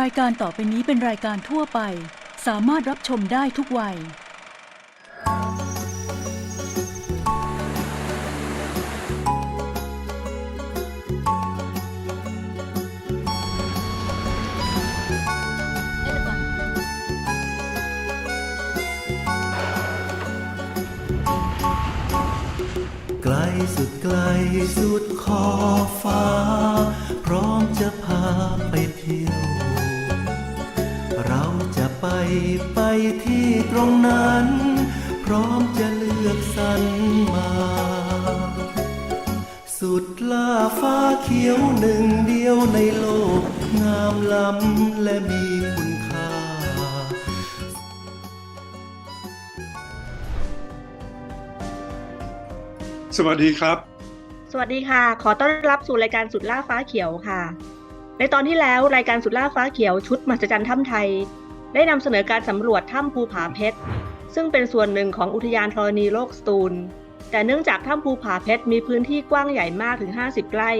รายการต่อไปนี้เป็นรายการทั่วไป สามารถรับชมได้ทุกวัย ไกลสุดไกลสุดขอบฟ้า พร้อมจะพาไปเที่ยว ไปไปที่ตรงนั้น พร้อมจะเลือกสรรมา สุดล่าฟ้าเขียวหนึ่งเดียวในโลก งามล้ำและมีคุณค่า สวัสดีครับ สวัสดีค่ะ ขอต้อนรับสู่รายการสุดล่าฟ้าเขียวค่ะ ในตอนที่แล้วรายการสุดล่าฟ้าเขียวชุดมหัศจรรย์ถ้ำไทย ได้นำเสนอการสำรวจถ้ำภูผาเพชร ซึ่งเป็นส่วนหนึ่งของอุทยานธรณีโลกสตูล แต่เนื่องจากถ้ำภูผาเพชรมีพื้นที่กว้างใหญ่มากถึง 50 ไร่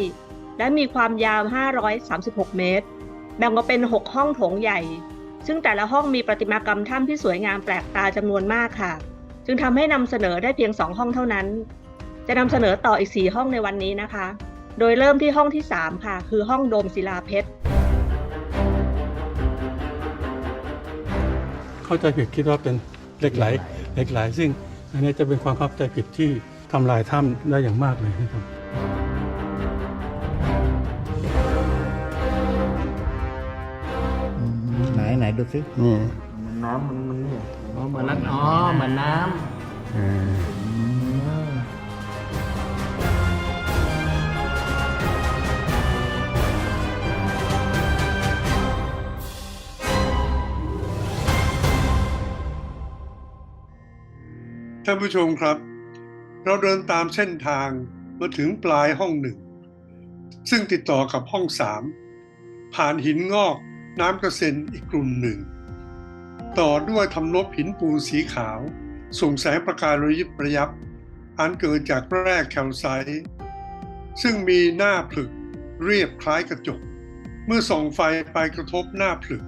และมีความยาว 536 เมตร แบ่งออกเป็น 6 ห้องโถงใหญ่ ซึ่งแต่ละห้องมีประติมากรรมถ้ำที่สวยงามแปลกตาจำนวนมากค่ะ จึงทำให้นำเสนอได้เพียง 2 ห้องเท่านั้น จะนำเสนอต่ออีก 4 ห้องในวันนี้นะคะ โดยเริ่มที่ห้องที่ 3 ค่ะ คือห้องโดมศิลาเพชร เข้าใจผิดคิดว่าเป็นเหล็กไหลเหล็กไหลซึ่งอันนี้จะเป็นความเข้าใจผิดที่ทำลายถ้ำได้อย่างมากเลยนะครับไหนไหนดูสินี่น้ำมันมันเนี่ยอ๋อเหมือนน้ำอ๋อเหมือนน้ท่านผู้ชมครับ เราเดินตามเส้นทางมาถึงปลายห้องหนึ่ง ซึ่งติดต่อกับห้องสามผ่านหินงอกน้ำกระเซ็นอีกกลุ่มหนึ่ง ต่อด้วยทำนบหินปูนสีขาว ส่งแสงประกายระยิบระยับ อันเกิดจากแร่แคลไซต์ซึ่งมีหน้าผลึกเรียบคล้ายกระจก เมื่อส่องไฟไปกระทบหน้าผลึก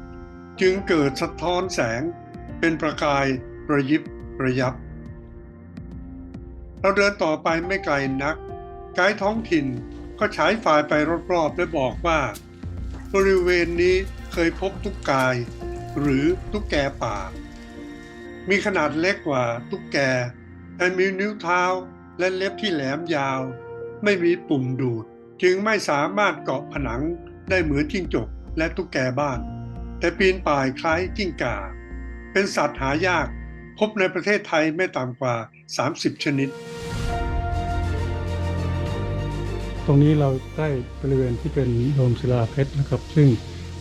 จึงเกิดสะท้อนแสงเป็นประกายระยิบระยับ เราเดินต่อไปไม่ไกลนัก ไกด์ท้องถิ่นก็ฉายไฟไปรอบๆและบอกว่า บริเวณนี้เคยพบตุ๊กกาย หรือตุ๊กแกป่า มีขนาดเล็กกว่าตุ๊กแกแต่มีนิ้วเท้าและเล็บที่แหลมยาว ไม่มีปุ่มดูด จึงไม่สามารถเกาะผนังได้เหมือนจิ้งจกและตุ๊กแกบ้าน แต่ปีนป่ายคล้ายกิ้งก่า เป็นสัตว์หายาก พบในประเทศไทยไม่ต่ำกว่า 30 ชนิด ตรงนี้เราใกล้บริเวณที่เป็นโดมศิลาเพชรนะครับ ซึ่ง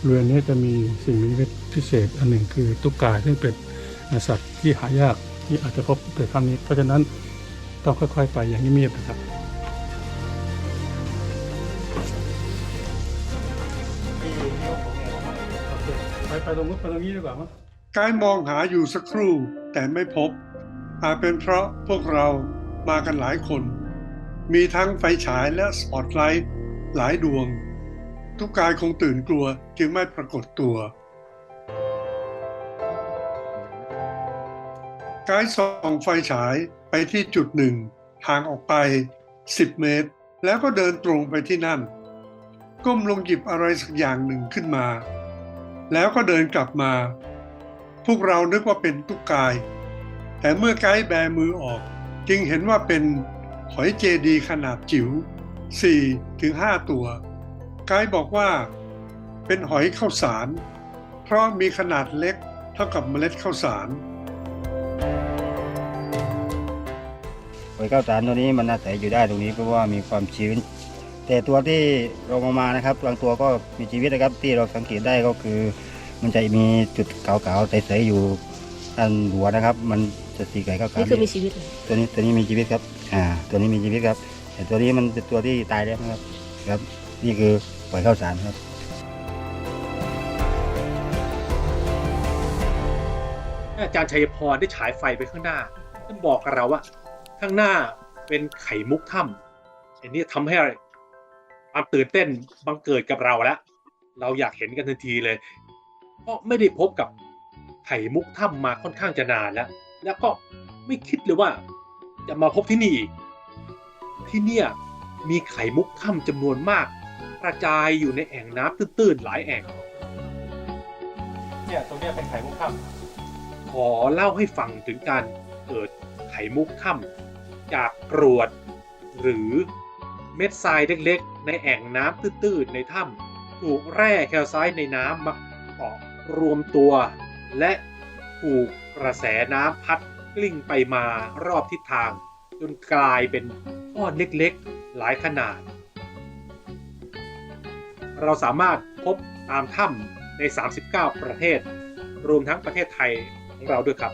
บริเวณนี้จะมีสิ่งมีชีวิตพิเศษอันหนึ่งคือตุ๊กกาซึ่งเป็นสัตว์ที่หายากที่อาจจะพบในถ้ำนี้ เพราะฉะนั้นต้องค่อย ๆ ไปอย่างเงียบๆนะครับไปไปตรงนู้นไปตรงนี้ดีกว่ามั้งกายมองหาอยู่สักครู่แต่ไม่พบ อาจเป็นเพราะพวกเรามากันหลายคน มีทั้งไฟฉายและสปอตไลท์หลายดวง ทุกกายคงตื่นกลัวจึงไม่ปรากฏตัว กายส่องไฟฉายไปที่จุดหนึ่งห่างออกไป 10 เมตร แล้วก็เดินตรงไปที่นั่น ก้มลงหยิบอะไรสักอย่างหนึ่งขึ้นมา แล้วก็เดินกลับมา พวกเรานึกว่าเป็นตุ๊กกาย แต่เมื่อไกด์แบมือออก จึงเห็นว่าเป็น หอยเจดีขนาดจิ๋ว4ถึง5ตัว ไกด์บอกว่า เป็นหอยข้าวสาร เพราะมีขนาดเล็กเท่ากับเมล็ดข้าวสารหอยข้าวสารตัวนี้มันอาศัยอยู่ได้ตรงนี้เพราะว่ามีความชื้น แต่ตัวที่เรามามานะครับบางตัวก็มีชีวิตนะครับที่เราสังเกตได้ก็คือ มันจะมีจุดขาวๆใสๆอยู่ด้านหัวนะครับ มันจะสีไก่ขาวๆนี่คือมีชีวิตเลยตัวนี้ตัวนี้มีชีวิตครับ อ่า ตัวนี้มีชีวิตครับ แต่ตัวนี้มันเป็นตัวที่ตายแล้วนะครับ ครับ นี่คือหอยข้าวสารครับอาจารย์ชัยพรได้ฉายไฟไปข้างหน้าท่านบอกกับเราว่า ข้างหน้าเป็นไข่มุกถ้ำอันนี้ทำให้ความตื่นเต้นบังเกิดกับเราแล้ว เราอยากเห็นกันทันทีเลย เพราะไม่ได้พบกับไข่มุกถ้ำมาค่อนข้างจะนานแล้ว แล้วก็ไม่คิดเลยว่า จะมาพบที่นี่อีก ที่เนี่ยมีไข่มุกถ้ำจำนวนมากกระจายอยู่ในแอ่งน้ำตื้นๆหลายแอ่ง เนี่ยตรงเนี้ยเป็นไข่มุกถ้ำขอเล่าให้ฟังถึงการเกิดไข่มุกถ้ำจากกรวด หรือเม็ดทรายเล็กๆ ในแอ่งน้ำตื้นๆในถ้ำถูกแร่แคลไซต์ในน้ำมาเกาะรวมตัว และถูกกระแสน้ำพัด กลิ้งไปมารอบทิศทาง จนกลายเป็นก้อนเล็กๆ หลายขนาด เราสามารถพบตามถ้ำใน 39 ประเทศ รวมทั้งประเทศไทยของเราด้วยครับ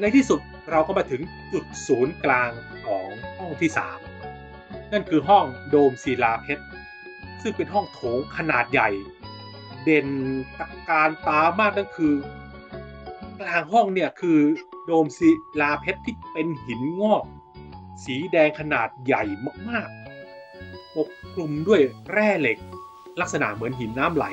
ในที่สุดเราก็มาถึงจุดศูนย์กลางของห้องที่ 3 นั่นคือห้องโดมศิลาเพชร ซึ่งเป็นห้องโถงขนาดใหญ่ เด่นตะการตามากนั่นคือกลางห้องเนี่ยคือโดมศิลาเพชรที่เป็นหินงอก สีแดงขนาดใหญ่มากๆปกคลุมด้วยแร่เหล็ก ลักษณะเหมือนหินน้ำไหล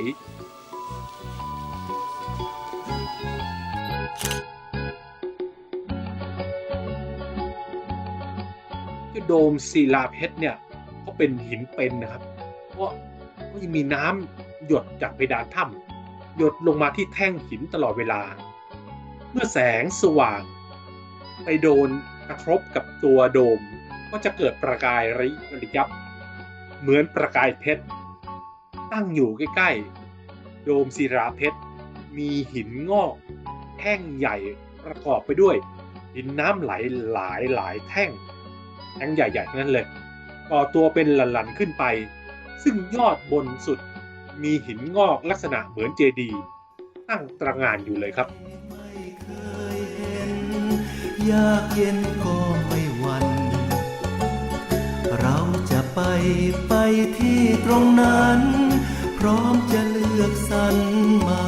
โดมศิลาเพชรเนี่ยเขาเป็นหินเป็นนะครับ เพราะก็ยังมีน้ำหยดจากเพดานถ้ำหยดลงมาที่แท่งหินตลอดเวลา เมื่อแสงสว่าง ไปโดนกระทบกับตัวโดมก็จะเกิดประกายระยับ เหมือนประกายเพชร ตั้งอยู่ใกล้ๆ โดมศิลาเพชร มีหินงอก แท่งใหญ่ประกอบไปด้วย หินน้ำไหลหลายหลายแท่ง แท่งใหญ่ๆนั้นเลยก่อตัวเป็นหลันๆขึ้นไป ซึ่งยอดบนสุดมีหินงอกลักษณะเหมือนเจดีย์ตั้งตระงานอยู่เลยครับยเห็นอยากเย็นก็ไม่หวันเราจะไปไปที่ตรงนั้น พร้อมจะเลือกสรรมา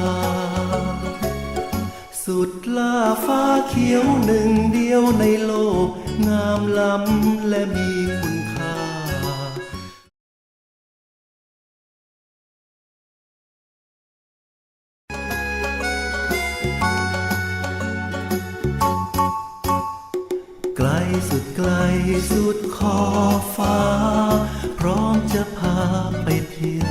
สุดล่าฟ้าเขียวหนึ่งเดียวในโลก งามล้ำและมี สุดขอบฟ้า พร้อมจะพาไปเที่ยว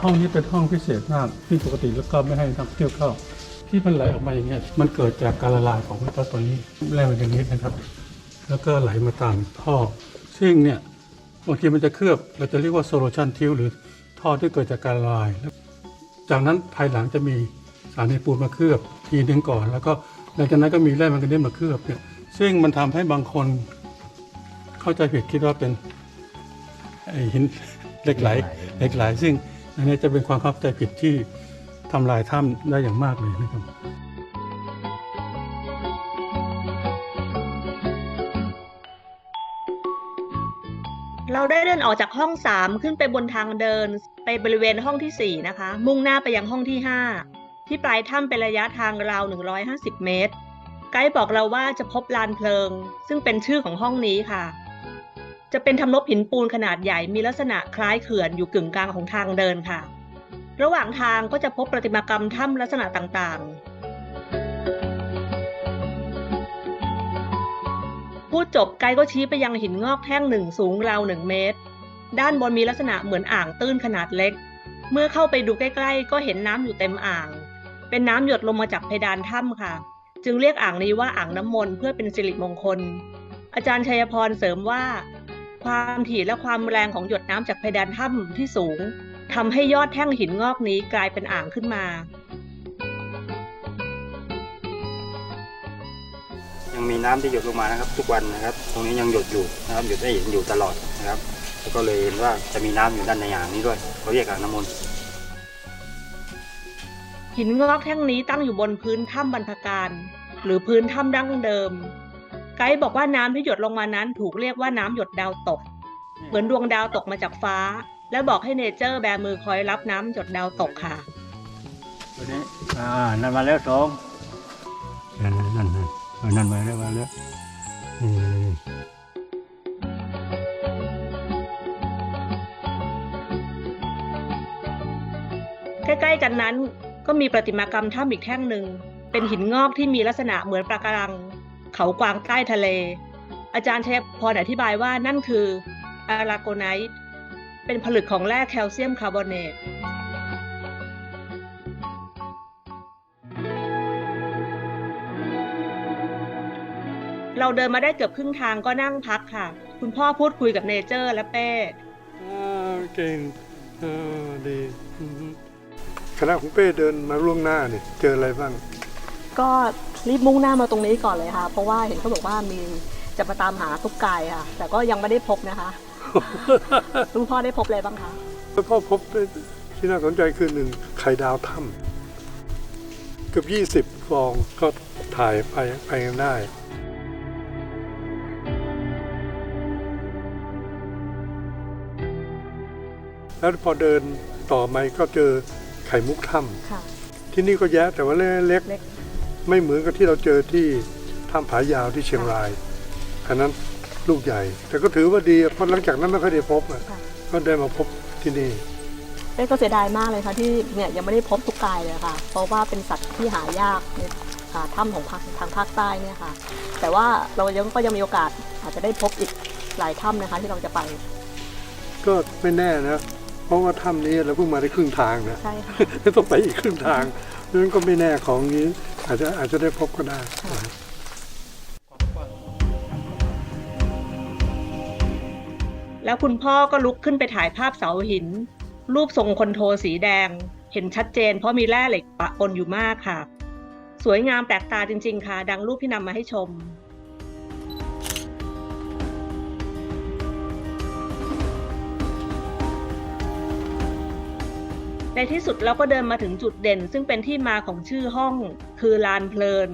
ห้องนี้เป็นห้องพิเศษมากที่ปกติแล้วก็ไม่ให้นักท่องเที่ยวเข้า ที่มันไหลออกมาอย่างเงี้ยมันเกิดจากการละลายของแม่ตาตัวนี้แร่แมงกานีสนะครับ แล้วก็ไหลมาตามท่อซึ่งเนี่ยบางทีมันจะเคลือบเราจะเรียกว่าโซลูชันทิวหรือ อที่เกิดจากการละลาย จากนั้นภายหลังจะมีสารในปูนมาเคลือบทีนึงก่อน แล้วก็หลังจากนั้นก็มีแร่แมงกานีมาเคลือบเนี่ยซึ่งมันทำให้บางคนเข้าใจผิดคิดว่าเป็นหินเหล็กไหลเหล็กไหลซึ่งอันนี้จะเป็นความเข้าใจผิดที่ทำลายถ้ำได้อย่างมากเลยนะครับ ได้เดินออกจากห้อง3ขึ้นไปบนทางเดิน ไปบริเวณห้องที่สี่นะคะ มุ่งหน้าไปยังห้องที่5ที่ปลายถ้ำเป็นระยะทางราว 150 เมตร ไกด์บอกเราว่าจะพบลานเพลิง ซึ่งเป็นชื่อของห้องนี้ค่ะ จะเป็นทำนบหินปูนขนาดใหญ่มีลักษณะคล้ายเขื่อนอยู่กึ่งกลางของทางเดินค่ะ ระหว่างทางก็จะพบประติมากรรมถ้ำลักษณะต่าง พูดจบไกด์ก็ชี้ไปยังหินงอกแท่งหนึ่งสูงราวหนึ่งเมตร ด้านบนมีลักษณะเหมือนอ่างตื้นขนาดเล็ก เมื่อเข้าไปดูใกล้ๆ ก็เห็นน้ำอยู่เต็มอ่าง เป็นน้ำหยดลงมาจากเพดานถ้ำค่ะ จึงเรียกอ่างนี้ว่าอ่างน้ำมนต์เพื่อเป็นสิริมงคล อาจารย์ชัยพรเสริมว่า ความถี่และความแรงของหยดน้ำจากเพดานถ้ำที่สูงทำให้ยอดแท่งหินงอกนี้กลายเป็นอ่างขึ้นมา ยังมีน้ำที่หยดลงมานะครับ ทุกวันนะครับ ตรงนี้ยังหยดอยู่นะครับหยดได้เห็นอยู่ตลอดนะครับแล้วก็เลยเห็นว่าจะมีน้ำอยู่ด้านในอ่างนี้ด้วยเขาเรียกอ่างน้ำมนต์หินงอกแท่งนี้ตั้งอยู่บนพื้นถ้ำบรรพการ หรือพื้นถ้ำดั้งเดิม ไกด์บอกว่าน้ำที่หยดลงมานั้นถูกเรียกว่าน้ำหยดดาวตก เหมือนดวงดาวตกมาจากฟ้า แล้วบอกให้เนเจอร์แบมือคอยรับน้ำหยดดาวตกค่ะตัวนี้อ่านั่นมาแล้วสองนั่นนั่น นั่นนั่นเอนั่นมาแล้วมาแล้วนี่ใกล้ๆกันนั้นก็มีประติมากรรมถ้ำอีกแท่งหนึ่ง เป็นหินงอกที่มีลักษณะเหมือนปะการัง เขากวางใต้ทะเล อาจารย์ชัยพรอธิบายว่านั่นคืออาราโกไนต์เป็นผลึกของแร่แคลเซียมคาร์บอเนต เราเดินมาได้เกือบครึ่งทางก็นั่งพักค่ะ คุณพ่อพูดคุยกับเนเจอร์และเป้อ่าเก่งเออดีอืมคณะของเป้เดินมาล่วงหน้าเนี่ยเจออะไรบ้าง ก็รีบมุ่งหน้ามาตรงนี้ก่อนเลยค่ะ เพราะว่าเห็นเขาบอกว่ามีจะมาตามหาตุ๊กไก่ค่ะ แต่ก็ยังไม่ได้พบนะคะคุณพ่อได้พบอะไรบ้างคะแล้วพ่อพบที่น่าสนใจคือหนึ่งไข่ดาวถ้ำเกือบยี่สิบฟองก็ถ่ายไปไปกันได้ แล้วพอเดินต่อไปก็เจอไข่มุกถ้ค่ะำที่นี่ก็แยะแต่ว่าเล็กเล็ก ๆ ไม่เหมือนกับที่เราเจอที่ถ้ำผายาวที่เชียงรายอันนั้นลูกใหญ่ แต่ก็ถือว่าดีเพราะหลังจากนั้นไม่ค่อยได้พบอะค่ะก็ได้มาพบที่นี่เป้ก็เสียดายมากเลยค่ะที่เนี่ยยังไม่ได้พบตุ๊กไก่เลยค่ะ เพราะว่าเป็นสัตว์ที่หายากในอ่าถ้ำของภาคทางภาคใต้เนี่ยค่ะ แต่ว่าเรายังก็ยังมีโอกาสอาจจะได้พบอีกหลายถ้ำนะคะที่เราจะไป ก็ไม่แน่นะ เพราะว่าถ้ำนี้เราเพิ่งมาได้ครึ่งทางนะใช่ค่ะต้องไปอีกครึ่งทางดังนั้นก็ไม่แน่ของนี้อาจจะอาจจะได้พบก็ได้ค่ะแล้วคุณพ่อก็ลุกขึ้นไปถ่ายภาพเสาหิน รูปทรงคนโทสีแดง เห็นชัดเจนเพราะมีแร่เหล็กปะปนอยู่มากค่ะ สวยงามแปลกตาจริง ๆ ค่ะ ดังรูปที่นำมาให้ชม ในที่สุดเราก็เดินมาถึงจุดเด่น ซึ่งเป็นที่มาของชื่อห้องคือลานเพลิน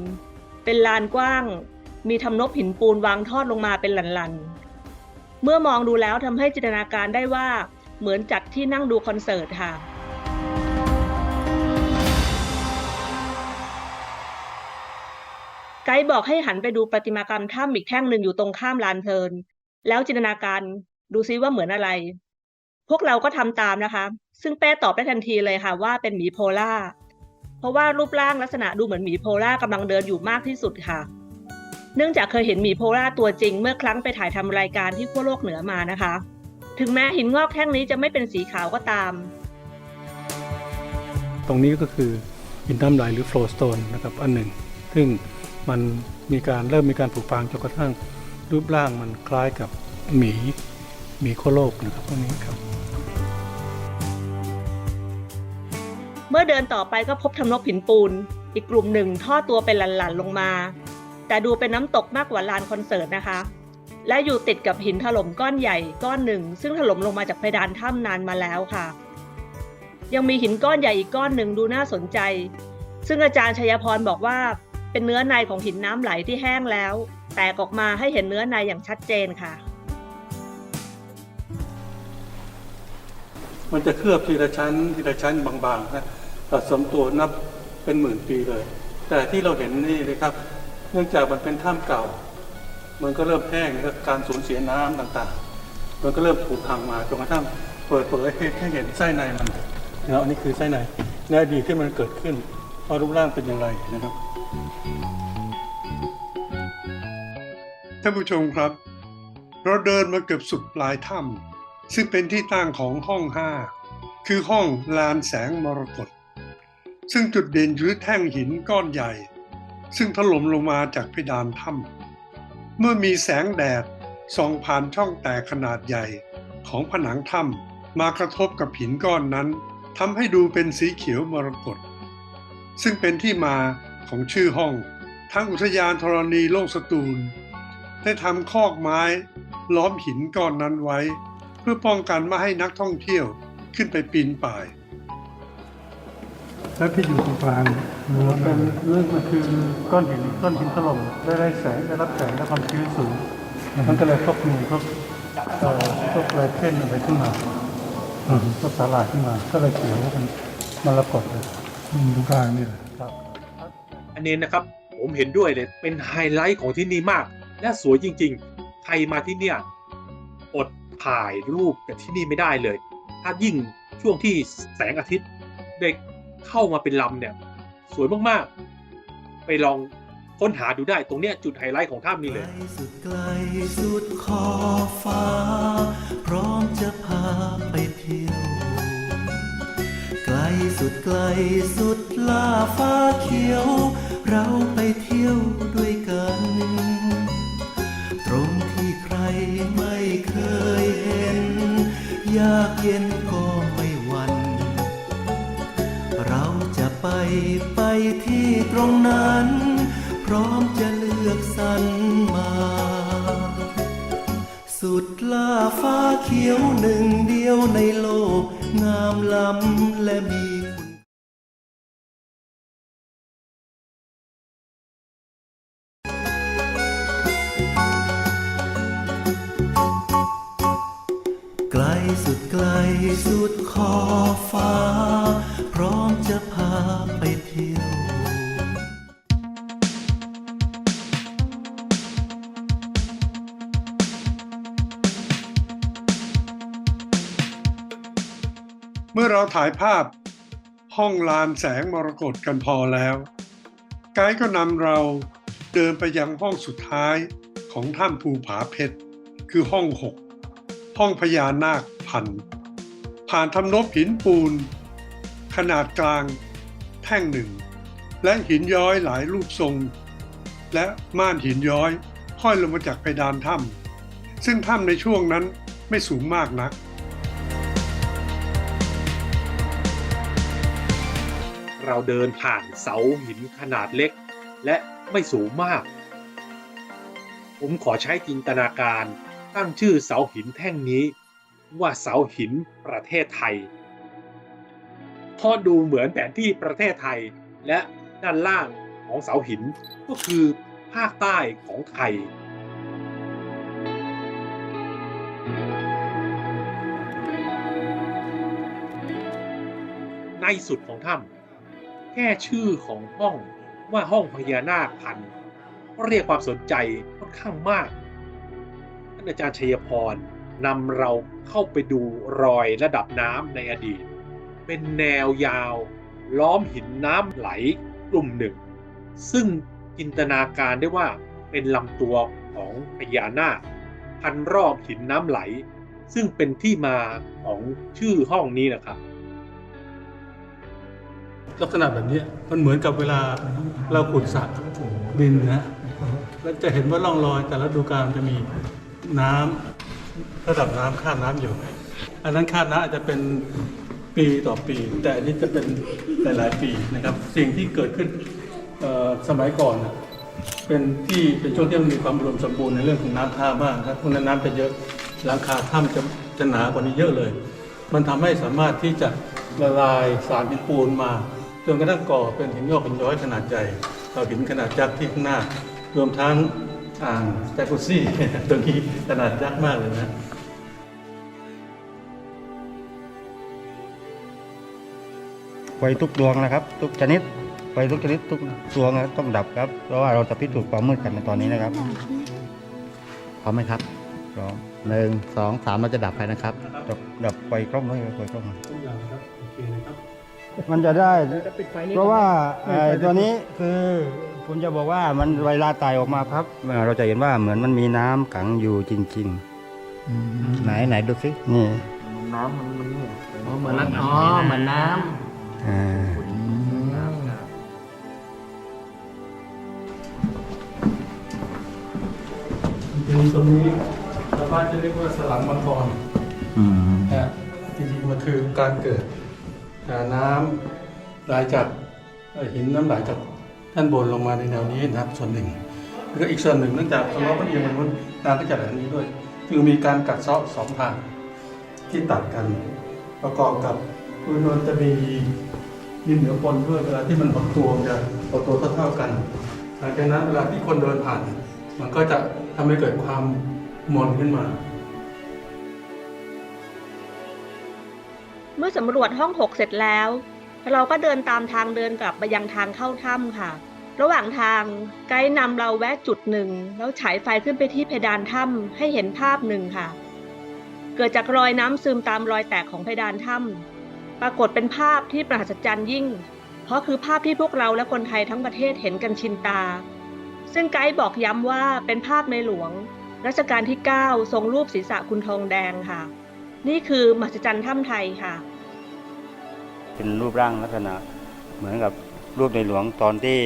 เป็นลานกว้าง มีทำนบหินปูนวางทอดลงมาเป็นหลันๆ เมื่อมองดูแล้วทำให้จินตนาการได้ว่าเหมือนจัดที่นั่งดูคอนเสิร์ตค่ะไกด์บอกให้หันไปดูประติมากรรมถ้ำอีกแท่งหนึ่งอยู่ตรงข้ามลานเพลิน แล้วจินตนาการดูซิว่าเหมือนอะไร พวกเราก็ทำตามนะคะ ซึ่งเป้ตอบได้ทันทีเลยค่ะว่าเป็นหมีโพล่า เพราะว่ารูปร่างลักษณะดูเหมือนหมีโพล่ากำลังเดินอยู่มากที่สุดค่ะ เนื่องจากเคยเห็นหมีโพล่าตัวจริงเมื่อครั้งไปถ่ายทำรายการที่ขั้วโลกเหนือมานะคะ ถึงแม้หินงอกแท่งนี้จะไม่เป็นสีขาวก็ตาม ตรงนี้ก็คือหินน้ำไหลหรือโฟลสโตนนะครับอันหนึ่ง ซึ่งมันมีการเริ่มมีการผุพังจนกระทั่งรูปร่างมันคล้ายกับหมีหมีโคโลกนะครับตรงนี้ครับ เมื่อเดินต่อไปก็พบทำนบหินปูน อีกกลุ่มหนึ่งทอดตัวเป็นหลันๆลงมา แต่ดูเป็นน้ำตกมากกว่าลานคอนเสิร์ตนะคะ และอยู่ติดกับหินถล่มก้อนใหญ่ก้อนหนึ่ง ซึ่งถล่มลงมาจากเพดานถ้ำนานมาแล้วค่ะ ยังมีหินก้อนใหญ่อีกก้อนหนึ่งดูน่าสนใจ ซึ่งอาจารย์ชัยพรบอกว่าเป็นเนื้อในของหินน้ำไหลที่แห้งแล้ว แตกออกมาให้เห็นเนื้อในอย่างชัดเจนค่ะ มันจะเคลือบทีละชั้นทีละชั้นบางๆนะ สะสมตัวนับเป็นหมื่นปีเลย แต่ที่เราเห็นนี่นะครับ เนื่องจากมันเป็นถ้ำเก่า มันก็เริ่มแห้งแล้วการสูญเสียน้ำต่างๆ มันก็เริ่มผุพังมาจนกระทั่งเปิดเผยให้เห็นไส้ในมันนะครับอันนี้คือไส้ในในอดีตที่มันเกิดขึ้นว่ารูปร่างเป็นอย่างไรนะครับท่านผู้ชมครับ เราเดินมาเกือบสุดปลายถ้ำซึ่งเป็นที่ตั้งของห้องห้าคือห้องลานแสงมรกต ซึ่งจุดเด่นอยู่ที่แท่งหินก้อนใหญ่ ซึ่งถล่มลงมาจากเพดานถ้ำเมื่อมีแสงแดดส่องผ่านช่องแตกขนาดใหญ่ของผนังถ้ำมากระทบกับหินก้อนนั้นทำให้ดูเป็นสีเขียวมรกตซึ่งเป็นที่มาของชื่อห้องทางอุทยานธรณีโลกสตูล ได้ทำคอกไม้ล้อมหินก้อนนั้นไว้ เพื่อป้องกันไม่ให้นักท่องเที่ยวขึ้นไปปีนป่าย แล้วที่อยู่ตรงกลางเป็นเรื่องมันคือก้อนหินก้อนหินถล่มได้ได้แสงได้รับแสงและความชื้นสูงมันก็เลยพวกนูพวกเอ่อพวกไรเพ่นอะไรขึ้นมาอืมพวกสาหร่ายขึ้นมาก็เลยเขียวว่ามันมรกตเลยอืมตรงกลางนี่แหละอันนี้นะครับผมเห็นด้วยเลยเป็นไฮไลท์ของที่นี่มาก และสวยจริง ๆ ใครมาที่เนี่ยอดถ่ายรูปกับที่นี่ไม่ได้เลย ถ้ายิ่งช่วงที่แสงอาทิตย์ได้ เข้ามาเป็นลำเนี่ย สวยมากๆ ไปลองค้นหาดูได้ตรงเนี้ยจุดไฮไลท์ของถ้ำนี้ไกเลลย สุดไกลสุดขอบฟ้า พร้อมจะพาไปเที่ยวไกลสุดไกลสุดล่าฟ้าเขียว เราไปเที่ยวด้วยกัน ตรงที่ใครไม่เคยเห็น ยากเย็นก็ ไปไปที่ตรงนั้น พร้อมจะเลือกสรรมา สุดล่าฟ้าเขียวหนึ่งเดียวในโลก งามล้ำและมีาถ่ายภาพห้องลานแสงมรกตกันพอแล้ว ไกด์ก็นำเราเดินไปยังห้องสุดท้ายของถ้ำภูผาเพชร คือห้อง6ห้องพญานาคพัน ผ่านทำนบหินปูน ขนาดกลางแท่งหนึ่ง และหินย้อยหลายรูปทรง และม่านหินย้อยห้อยลงมาจากเพดานถ้ำซึ่งถ้ำในช่วงนั้นไม่สูงมากนัก เราเดินผ่านเสาหินขนาดเล็ก และไม่สูงมาก ผมขอใช้จินตนาการตั้งชื่อเสาหินแท่งนี้ ว่าเสาหินประเทศไทยเพราะดูเหมือนแผนที่ประเทศไทย และด้านล่างของเสาหินก็คือภาคใต้ของไทยในสุดของถ้ำ แค่ชื่อของห้องว่าห้องพญานาคพันก็เรียกความสนใจค่อนข้างมากท่านอาจารย์ชัยพรนำเราเข้าไปดูรอยระดับน้ำในอดีต เป็นแนวยาว ล้อมหินน้ำไหลกลุ่มหนึ่ง ซึ่งจินตนาการได้ว่าเป็นลำตัวของพญานาคพันรอบหินน้ำไหล ซึ่งเป็นที่มาของชื่อห้องนี้นะครับ ลักษณะแบบนี้มันเหมือนกับเวลาเราขุดสระดินนะแล้วจะเห็นว่าร่องรอยแต่ละดูกาลจะมีน้ำระดับน้ำค่าน้ำอยู่ อันนั้นค่าน้ำอาจจะเป็นปีต่อปี แต่อันนี้จะเป็นหลาย ๆ ปีนะครับ สิ่งที่เกิดขึ้นสมัยก่อนนะเป็นที่เป็นช่วงที่มันมีความอุดมสมบูรณ์ในเรื่องของน้ำท่ามากครับเพราะนั้นน้ำจะเยอะหลังคาถ้ำจะจะหนากว่านี้เยอะเลย มันทำให้สามารถที่จะ ละลายสารหินปูนมาจนกระทั่งก่อเป็นหินงอกหินย้อยขนาดใหญ่เราหินขนาดยักษ์ที่ข้างหน้า รวมทั้งอ่างแจกุซี่ตัวนี้ขนาดยักษ์มากเลยนะไฟทุกดวงนะครับ ทุกชนิดไฟทุกชนิดทุกดวงนะครับต้องดับครับ เพราะว่าเราจะพิสูจน์ความมืดกันในตอนนี้นะครับพร้อมไหมครับพร้อม หนึ่งสองสามเราจะดับไฟนะครับดับดับไฟกล้องด้วยครับไฟกล้องทุกอย่างนะครับโอเคนะครับมันจะได้เพราะว่าไอ้ตัวนี้คือผมจะบอกว่ามันเวลาไตออกมาครับเอ่อเราจะเห็นว่าเหมือนมันมีน้ำขังอยู่จริง ไหนไหนดูสิๆ นี่น้ำมันมันนี่เหมือนน้ำอ๋อเหมือนน้อ่าจริงๆตรงนี้ ชาวบ้านจะเรียกว่าสลังมังกรอืมนะจริงๆมันคือการเกิดอ่าน้ำไหลจากเอ่อหินน้ำไหลจากด้านบนลงมาในแนวนี้นะครับส่วนหนึ่งแล้วก็อีกส่วนหนึ่งเนื่องจากสล้อมันเอียงมันนู้นน้ำก็จะไหลทางนี้ด้วยจึงมีการกัดเซาะสองทางที่ตัดกัน ประกอบกับพื้นนนจะมีดินเหนียวปนด้วยเวลาที่มันหดตัวมันจะหดตัวเท่าๆกัน หลังจากนั้นเวลาที่คนเดินผ่าน มันก็จะทำให้เกิดความ มนขึ้นมา เมื่อสำรวจห้อง6เสร็จแล้ว เราก็เดินตามทางเดินกลับไปยังทางเข้าถ้ำค่ะ ระหว่างทางไกด์นำเราแวะจุดหนึ่ง แล้วฉายไฟขึ้นไปที่เพดานถ้ำให้เห็นภาพหนึ่งค่ะ เกิดจากรอยน้ำซึมตามรอยแตกของเพดานถ้ำปรากฏเป็นภาพที่ประหัศจรรย์ยิ่ง เพราะคือภาพที่พวกเราและคนไทยทั้งประเทศเห็นกันชินตา ซึ่งไกด์บอกย้ำว่าเป็นภาพในหลวง รัชกาลที่ 9 ทรงรูปศีรษะคุณทองแดงค่ะ นี่คือมหัศจรรย์ถ้ำไทยค่ะ เป็นรูปร่างลักษณะเหมือนกับรูปในหลวงตอนที่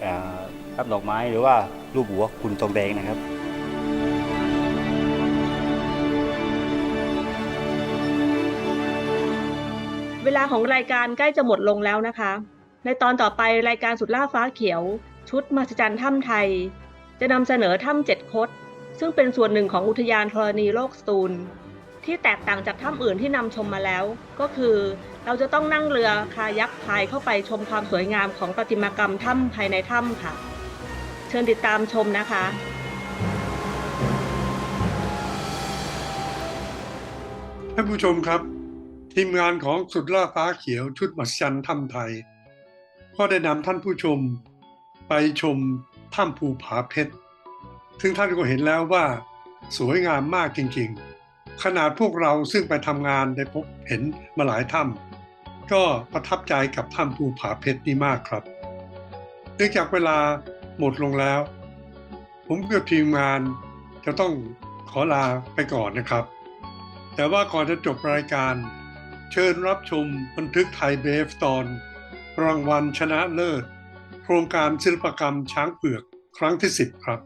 เอ่อรับดอกไม้หรือว่ารูปหัวคุณทองแดงนะครับเวลาของรายการใกล้จะหมดลงแล้วนะคะ ในตอนต่อไปรายการสุดล่าฟ้าเขียว ชุดมหัศจรรย์ถ้ำไทย จะนำเสนอถ้ำเจ็ดคด ซึ่งเป็นส่วนหนึ่งของอุทยานธรณีโลกสตูล ที่แตกต่างจากถ้ำอื่นที่นำชมมาแล้ว ก็คือเราจะต้องนั่งเรือคายักพายเข้าไปชมความสวยงามของประติมากรรมถ้ำภายในถ้ำค่ะ เชิญติดตามชมนะคะท่านผู้ชมครับ ทีมงานของสุดล่าฟ้าเขียวชุดมัศจรรย์ถ้ำไทย ก็ได้นำท่านผู้ชมไปชมถ้ำภูผาเพชร ซึ่งท่านก็เห็นแล้วว่าสวยงามมากจริงๆ ขนาดพวกเราซึ่งไปทำงานได้พบเห็นมาหลายถ้ำก็ประทับใจกับถ้ำภูผาเพชรนี้มากครับ เนื่องจากเวลาหมดลงแล้ว ผมกับทีมงานจะต้องขอลาไปก่อนนะครับ แต่ว่าก่อนจะจบรายการ เชิญรับชมบันทึกไทยเบฟตอน รางวัลชนะเลิศ โครงการศิลปกรรมช้างเผือกครั้งที่ 10 ครับ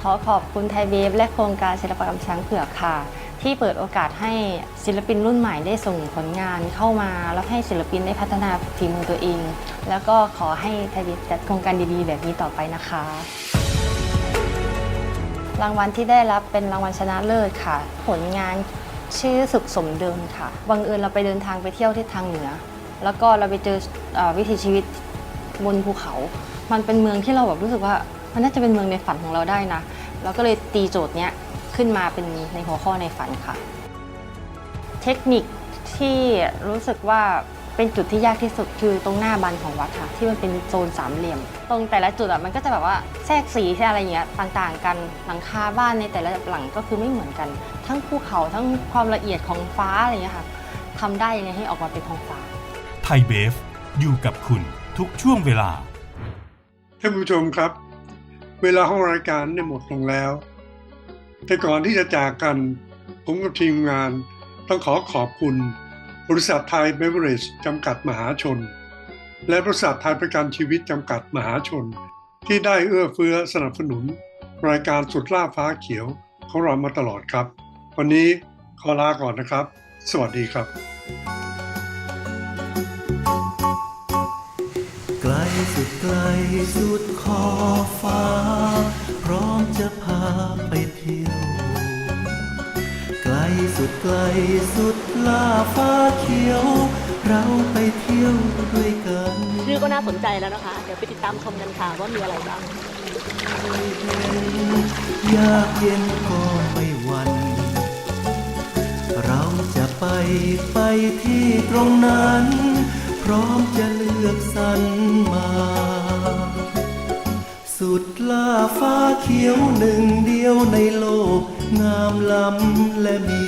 ขอขอบคุณไทยเบฟและโครงการศิลปกรรมช้างเผือกค่ะ ที่เปิดโอกาสให้ศิลปินรุ่นใหม่ได้ส่งผลงานเข้ามา แล้วให้ศิลปินได้พัฒนาฝีมือตัวเอง แล้วก็ขอให้ไทยเบฟจัดโครงการดีๆ แบบนี้ต่อไปนะคะ รางวัลที่ได้รับเป็นรางวัลชนะเลิศค่ะ ผลงานชื่อสุขสมเดิมค่ะ บังเอิญเราไปเดินทางไปเที่ยวที่ทางเหนือ แล้วก็เราไปเจออวิถีชีวิต บนภูเขา มันเป็นเมืองที่เราแบบรู้สึกว่า มันน่าจะเป็นเมืองในฝันของเราได้นะ เราก็เลยตีโจทย์เนี้ยขึ้นมาเป็นในหัวข้อในฝันค่ะ เทคนิคที่รู้สึกว่าเป็นจุดที่ยากที่สุดคือตรงหน้าบันของวัดค่ะ ที่มันเป็นโซนสามเหลี่ยม ตรงแต่ละจุดอะมันก็จะแบบว่าแทรกสีใช่อะไรเงี้ยต่างๆ กันหลังคาบ้านในแต่ละหลังก็คือไม่เหมือนกัน ทั้งภูเขาทั้งความละเอียดของฟ้าอะไรเงี้ยค่ะทำได้ยังไงให้ออกมาเป็นท้องฟ้า ไทยเบฟอยู่กับคุณ ทุกช่วงเวลา ท่านผู้ชมครับ เวลาของรายการได้หมดลงแล้ว แต่ก่อนที่จะจากกัน ผมกับทีมงานต้องขอขอบคุณ บริษัทไทยเบเวอร์เรจจำกัดมหาชน และบริษัทไทยประกันชีวิตจำกัดมหาชน ที่ได้เอื้อเฟื้อสนับสนุน รายการสุดล่าฟ้าเขียวของเรามาตลอดครับ วันนี้ขอลาก่อนนะครับ สวัสดีครับ ไกลสุดขอบฟ้า พร้อมจะพาไปเที่ยว ไกลสุดไกลสุดล่าฟ้าเขียว เราไปเที่ยวด้วยกันชื่อก็น่าสนใจแล้วนะคะ เดี๋ยวไปติดตามชมกันค่ะว่ามีอะไรบ้างอยากเย็นก็ไม่หวัน เราจะไปไปที่ตรงนั้น พร้อมจะเลือกสรรมา สุดล่าฟ้าเขียวหนึ่งเดียวในโลก งามล้ำและมี